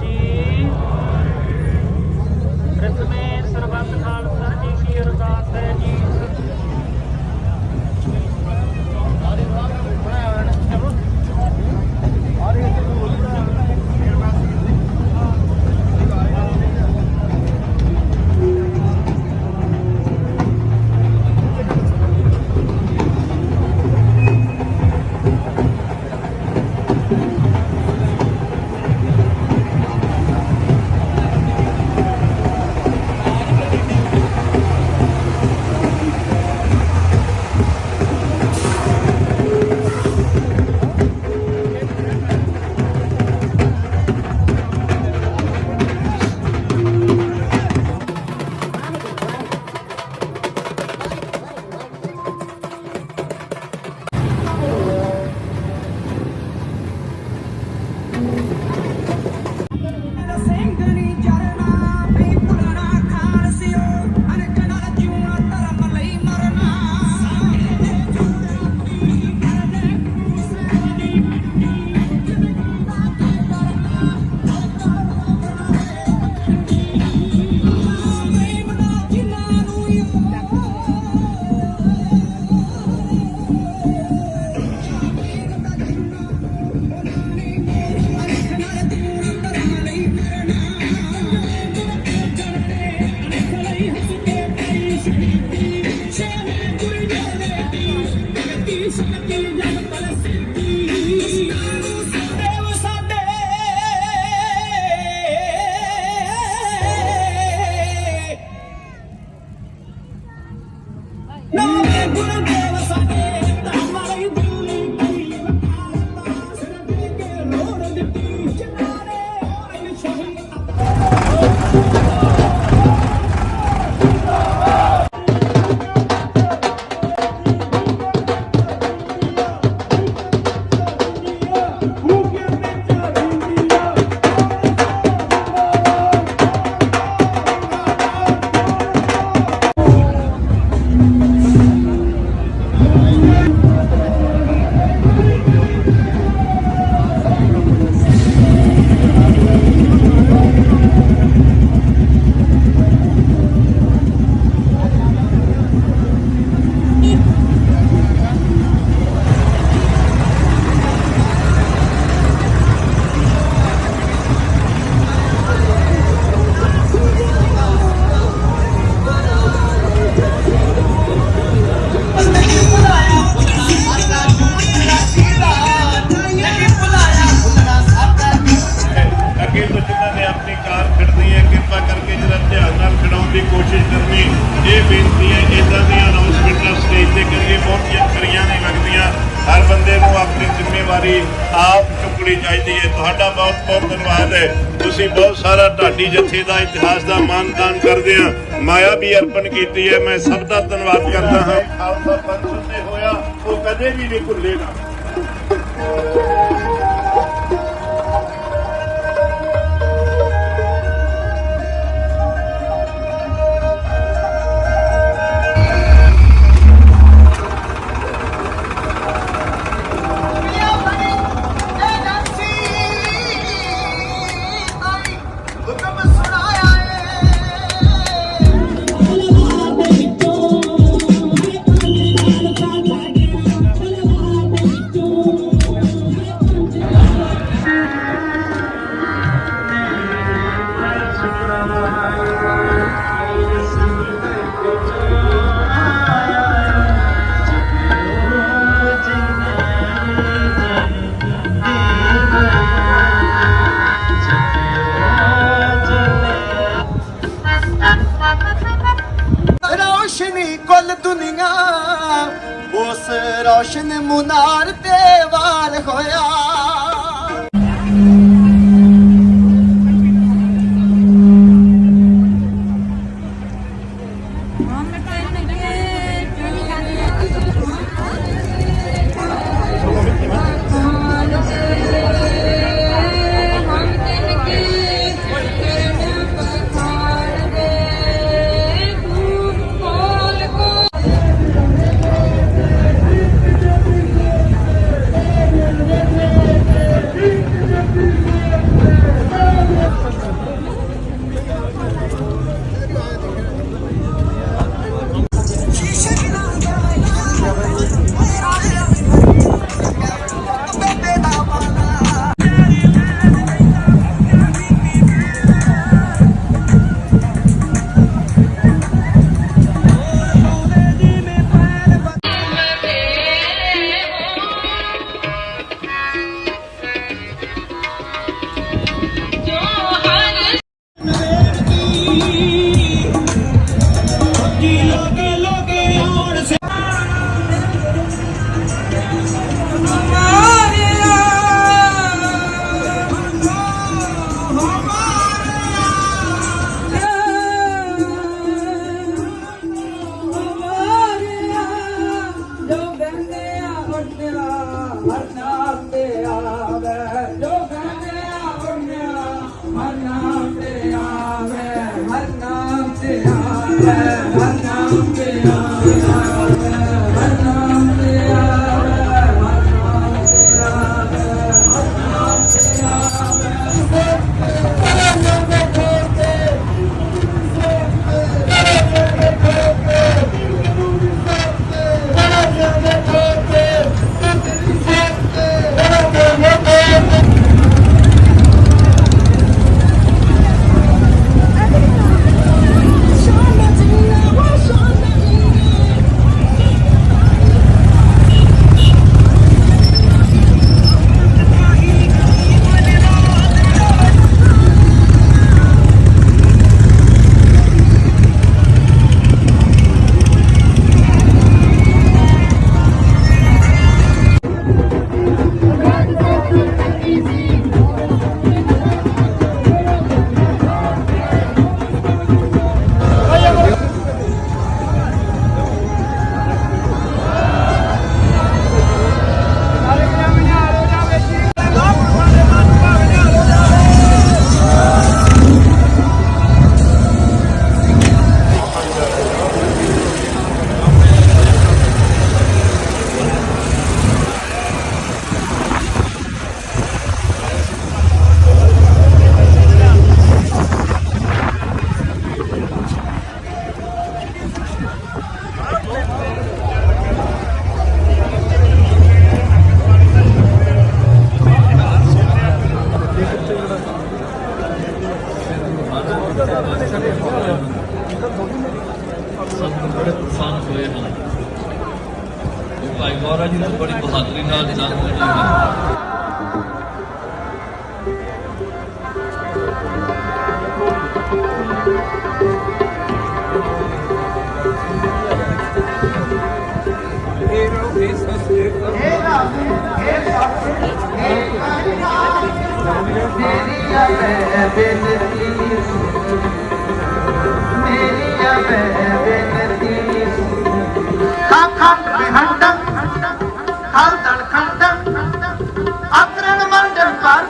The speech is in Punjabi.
Technology Değişiklik gelecek. Palestina. ਜ਼ਿੰਮੇਵਾਰੀ ਆਪ ਚੁੱਕਣੀ ਚਾਹੀਦੀ ਹੈ। ਤੁਹਾਡਾ ਬਹੁਤ ਬਹੁਤ ਧੰਨਵਾਦ ਹੈ। ਤੁਸੀਂ ਬਹੁਤ ਸਾਰਾ ਢਾਡੀ ਜਥੇ ਦਾ ਇਤਿਹਾਸ ਦਾ ਮਾਨਦਾਨ ਕਰਦੇ ਆ। ਮਾਇਆ ਵੀ ਅਰਪਣ ਕੀਤੀ ਹੈ। ਮੈਂ ਸਭ ਦਾ ਧੰਨਵਾਦ ਕਰਦਾ ਹਾਂ। ਖਾਲਸਾ ਪੰਥ ਤੇ ਹੋਇਆ, ਉਹ ਕਦੇ ਵੀ ਨਹੀਂ ਭੁੱਲੇਗਾ। ਰੌਸ਼ਨੀ ਕੁੱਲ ਦੁਨੀਆ। ਉਸ ਰੌਸ਼ਨ ਮੁਨਾਰ ਤੇ ਵਾਰ ਹੋਇਆ। Amén. ਬੜੇ ਪ੍ਰਸੰਨ ਹੋਏ ਹਨ ਇਹ ਭਾਈ ਗੌਰਾ ਜੀ ਨੇ ਬੜੀ ਬਹਾਦਰੀ ਨਾਲ ਜੰਗ ਲੜੀ ਹੈ ਖੰਡ ਬਿਹੰਡੰ ਖਾਲਦਣ ਖੰਡੰ ਅਕਰਣ ਮੰਡੰ ਪਾਰਬੰਡੰ ਓਏ ਜਾਂਦੇ ਖੰਡੰ